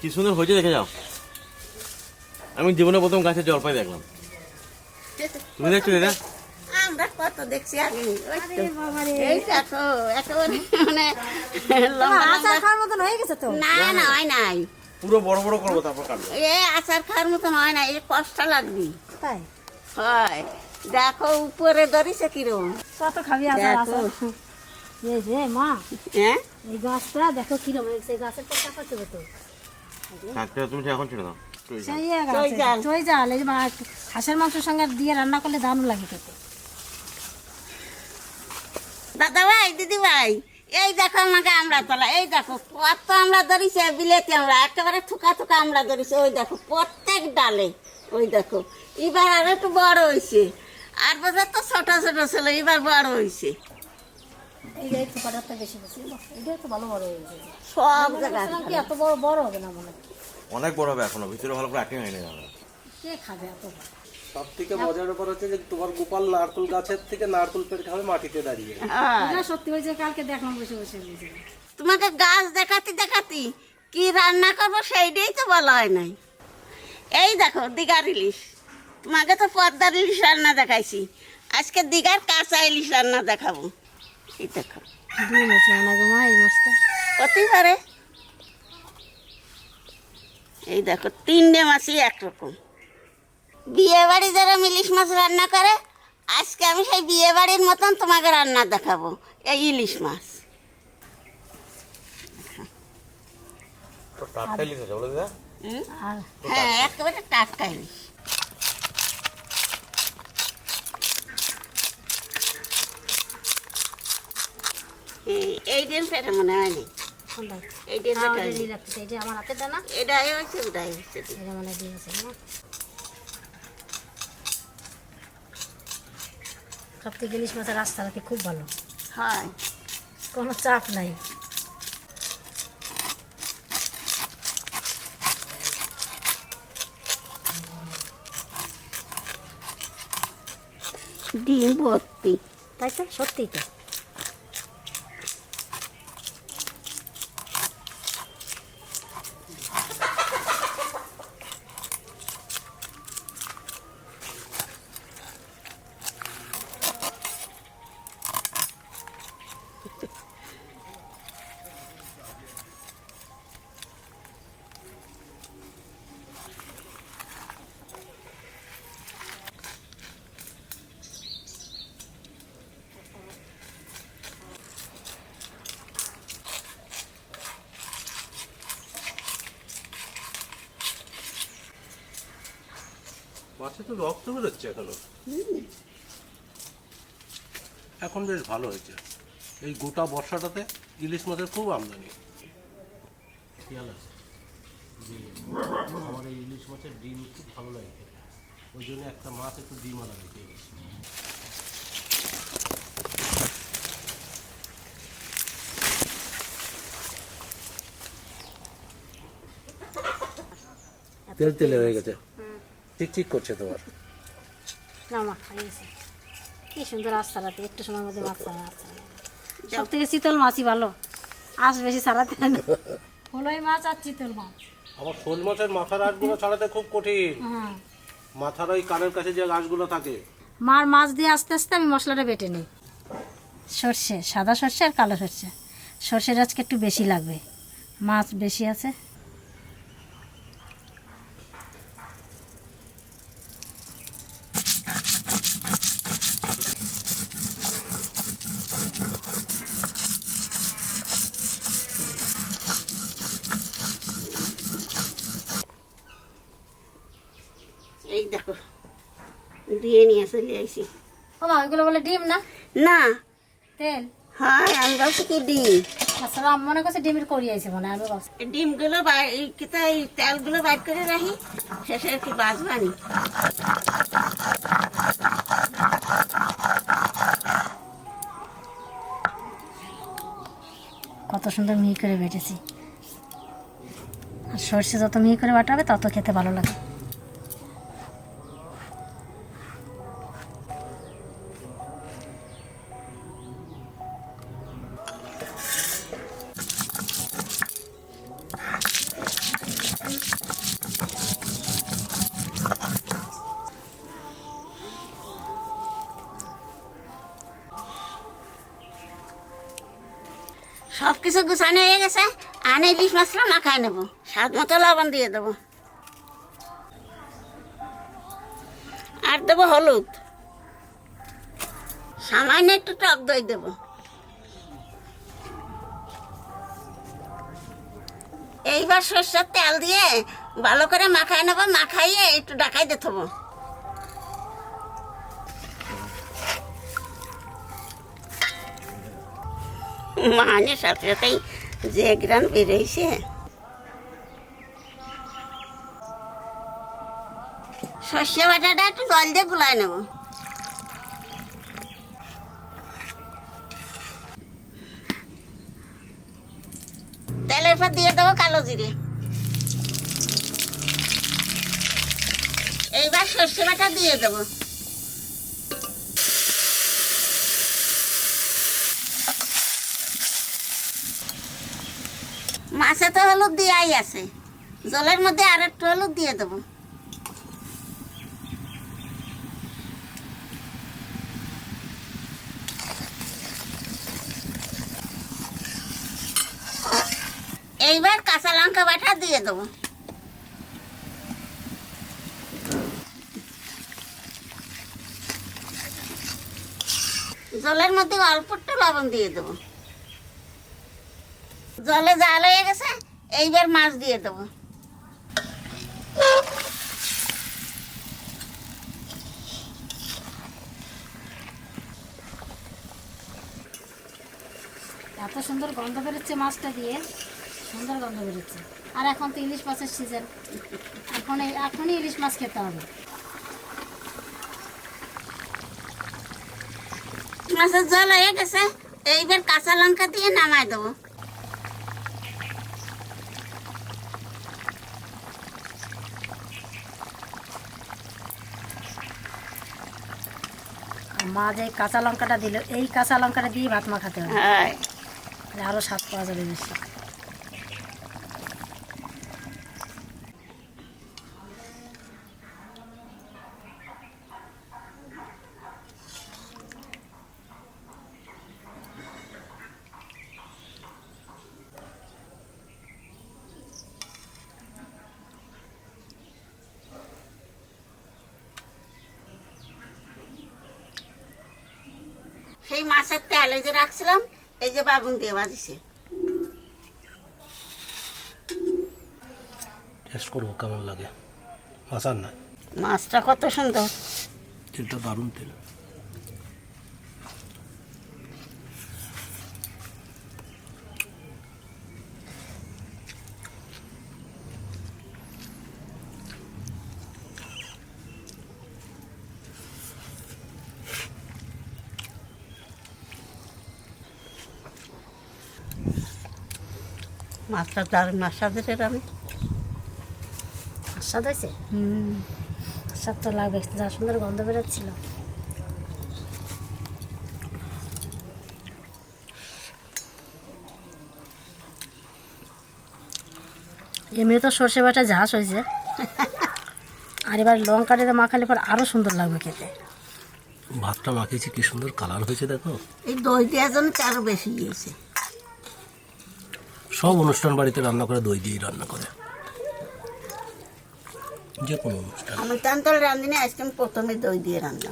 কি সুন্দর হয়েছে দেখে যাও। আমি জীবনে প্রথম গাছে জলপাই দেখলাম। তুমি দেখছ দিদা আমরা কত দেখছি আগে। ওই তো। দেখো একেবারে মানে আচার খাওয়ার মতন হয়ে গেছে তো? না না হয় নাই। পুরো বড় বড় করব তারপর কাটবো। এ আচার খাওয়ার মতন হয় না এই কষ্ট লাগবি। তাই? হয়। দেখো উপরে ধরিছে কিরম। কত খাবি আচার আচার? এই রে মা। হ্যাঁ? এই গাছটা দেখো এই গাছের তুমি এখন ছেড়ে দাও। চই জাল। এই হাঁসের মাংসের সঙ্গে দিয়ে রান্না করলে দারুণ লাগে খেতে। দাদা ভাই দিদি ভাই এই দেখো আমাকে আমরা তোলা এই দেখো কত আমরা ধরিছে বিলেতি আমরা একেবারে থুকা থুকা আমরা ধরিছে ওই দেখো প্রত্যেক ডালে ওই দেখো এবার আর একটু বড় হয়েছে আর বছর তো ছোট ছোট ছিল এবার বড় হয়েছে এই যে বেশি বেশি। এটা তো ভালো বড় হয়ে গেছে। সব জায়গায় এত বড় বড় হবে না মনে অনেক বড় হবে এখনও ভিতরে ভালো করে আটিং হয়নি জানো কে খাবে এত সব থেকে মজার ব্যাপার হচ্ছে যে তোমার গোপাল নারকুল গাছের থেকে নারকুল পেড়ে খাবে মাটিতে দাঁড়িয়ে। সত্যি হয়েছে কালকে দেখলাম বসে বসে বসে তোমাকে গাছ দেখাতি দেখাতি কি রান্না করব সেইটাই তো বলা হয় নাই। এই দেখো দিঘার ইলিশ। তোমাকে তো পদ্মার ইলিশ রান্না দেখাইছি। আজকে দিঘার কাঁচা ইলিশ রান্না দেখাবো। এই দেখো ডিম আছে না মা এই পারে। দেখো তিনটে মাছই একরকম। বিয়ে বাড়ি যারা ইলিশ মাছ রান্না করে আজকে আমি সেই বিয়ে বাড়ির মতন তোমাকে রান্না দেখাবো এই ইলিশ মাছ। হ্যাঁ একেবারে টাটকা ইলিশ। এই- পেটে মনে হয়নি। এই আমার হাতে দানা এটাই হয়েছে ওটাই হয়েছে। এটা মানে দিয়ে আছে না? সব ইলিশ মাছের রাস্তা খুব ভালো। হয়। কোনো চাপ নাই। ডিম ভর্তি। তাই তো? সত্যিই তো। মাছে তো রক্ত বেরোচ্ছে এখনও। এখন বেশ ভালো হয়েছে। এই গোটা বর্ষাটাতে ইলিশ মাছের খুব আমদানি। খেয়াল আছে? যে আমার এই ইলিশ মাছের ডিম খুব ভালো লাগে খেতে। ওই জন্য একটা মাছ একটু ডিম আলা রেখে গেছি তেল তেলে হয়ে গেছে। ঠিক ঠিক করছে তোমার। না মা কি সুন্দর রাস্তা রাতে একটু সময় মধ্যে মাছ রাস্তা সব থেকে শীতল মাছই ভালো। আঁশ বেশি ছাড়াতে না। ফলই মাছ আর চিতল মাছ। আমার শোল মাছের মাথার আঁশগুলো ছাড়াতে খুব কঠিন। হ্যাঁ। মাথার ওই কানের কাছে যে আঁশগুলো থাকে। মার মাছ দিয়ে আস্তে আস্তে আমি মশলাটা বেটে নিই। সর্ষে সাদা সর্ষে আর কালো সর্ষে। সর্ষের আজকে একটু বেশি লাগবে। মাছ বেশি আছে এই দেখো দিয়ে নিয়ে চলে আইছি। ও মা ওইগুলো বলে ডিম না? না। তেল? হয় আমি ভাবছি কি ডিম? আসলে আমি মনে করছি ডিমের করি আছে মনে আমি ভাবছি। ডিমগুলো কিতা এই তেলগুলো বাইর করে রাখি শেষে কি বাজবানি কত সুন্দর মিহি করে বেটেছি। আর সর্ষে যত মিহি করে বাটাবে তত খেতে ভালো লাগে। সব কিছু গুছানো হয়ে গেছে। আনে ইলিশ মাছটা মাখায় নেব। স্বাদ মতো লবণ দিয়ে দেবো। আর দেবো হলুদ। সামান্য একটু টক দই দেবো। এইবার সর্ষের তেল দিয়ে ভালো করে মাখায় নেব, মাখাইয়ে একটু ডাকাই দিয়ে থবো। মানের সাথে সাথেই যে গ্রান বেরোইছে। সর্ষে বাটাটা একটু জল দিয়ে গুলায় নেব। তেলের পর দিয়ে দেবো কালো জিরে। এইবার সর্ষে বাটা দিয়ে দেবো মাছে তো হলুদ দেওয়াই আছে। জলের মধ্যে আর একটু হলুদ দিয়ে দেবো। এইবার কাঁচা লঙ্কা বাটা দিয়ে দেবো। জলের মধ্যে অল্প একটু লবণ দিয়ে দেবো। জলে জাল হয়ে গেছে। এইবার মাছ দিয়ে দেবো। এত সুন্দর গন্ধ বেরোচ্ছে মাছটা দিয়ে। সুন্দর গন্ধ বেরোচ্ছে। আর এখন তো ইলিশ মাছের সিজন এখন এখনই ইলিশ মাছ খেতে হবে। মাছের জল হয়ে গেছে। এইবার কাঁচা লঙ্কা দিয়ে নামাই দেবো। মা যে কাঁচা লঙ্কাটা দিল এই কাঁচা লঙ্কাটা দিয়ে ভাত মা মাখাতে হবে। আরও আরও স্বাদ পাওয়া যাবে বেশি। সেই মাছের তেল এই যে রাখছিলাম এই যে বাবুন দিয়ে বাজিছে টেস্ট করব কেমন লাগে? মাছার না মাছটা কত সুন্দর। তেলটা দারুণ তেল। মাছটা দারুণ মাছ সাজের আমি। স্বাদ হয়েছে স্বাদ তো লাগবে যা সুন্দর গন্ধ বেরোচ্ছিল। এমনি তো সর্ষে বাটা ঝাঁস হয়েছে। আর এবার লঙ্কা দিয়ে মাখালে পর আরও সুন্দর লাগবে খেতে। ভাতটা মাখিয়েছি কি সুন্দর কালার হয়েছে দেখো। এই দই দিয়ে জন্য আরও বেশি গিয়েছে সব অনুষ্ঠান বাড়িতে রান্না করে দই দিয়েই রান্না করে। যে কোনো অনুষ্ঠান। আমি তান্তল রাঁধিনি আজকে আমি প্রথমে দই দিয়ে রান্না।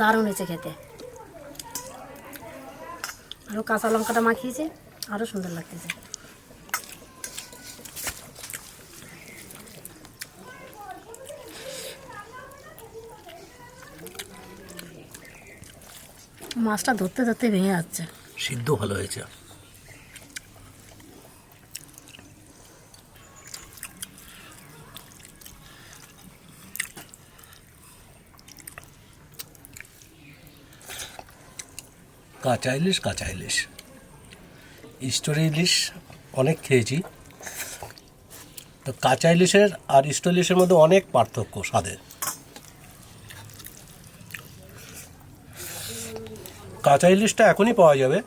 দারুণ হয়েছে খেতে। আরও কাঁচা লঙ্কাটা মাখিয়েছে আরও সুন্দর লাগতেছে। মাছটা ধরতে ধরতে ভেঙে যাচ্ছে। সিদ্ধ ভালো হয়েছে। কাঁচা ইলিশ কাঁচা ইলিশ স্টোরি ইলিশ অনেক খেয়েছি। তো কাঁচা ইলিশের আর স্টোর ইলিশের মধ্যে অনেক পার্থক্য স্বাদের। কাঁচা ইলিশটা এখনই পাওয়া যাবে,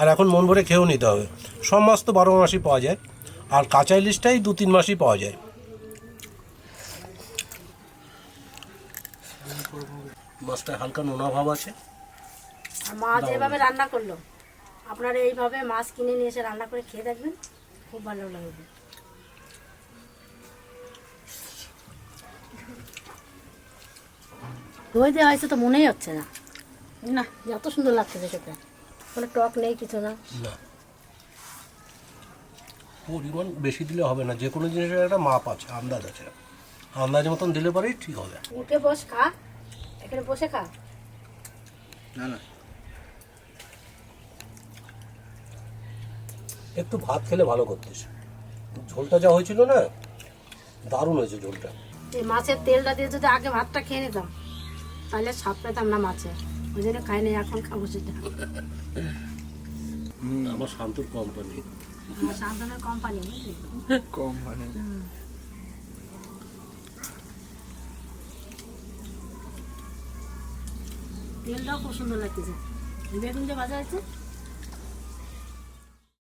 আর এখন মন ভরে খেয়েও নিতে হবে। সব মাছ তো বারো মাসই পাওয়া যায়, আর কাঁচা ইলিশটাই দু তিন মাসই পাওয়া যায়। মাছটা হালকা নোনা ভাব আছে। মা যেভাবে রান্না করল আপনারা এইভাবে মাছ কিনে নিয়ে এসে রান্না করে খেয়ে দেখবেন খুব ভালো লাগবে। দই দেওয়া হয়েছে তো মনেই হচ্ছে না। না। এত সুন্দর লাগছে খেতে। কোনো টক নেই কিছু না। না। পরিমাণ বেশি দিলে হবে না যে কোনো জিনিসের একটা মাপ আছে আন্দাজ আছে। আন্দাজ মতন দিলে পরেই ঠিক হবে। উঠে বস খা। এখানে বসে খা। না না। একটু ভাত খেলে ভালো করতিস। ঝোলটা যা হয়েছিল না দারুণ হয়েছে ঝোলটা। এই মাছের তেলটা দিয়ে যদি আগে ভাতটা খেয়ে নিতাম তাহলে স্বাদ পেতাম না মাছের। ওই জন্য খাই নাই এখন খাব সেটা। আমার শান্তুর কোম্পানি আমার সান্তানের কোম্পানি কম মানে তেলটাও খুব সুন্দর লাগতেছে। বেগুন যে ভাজা আছে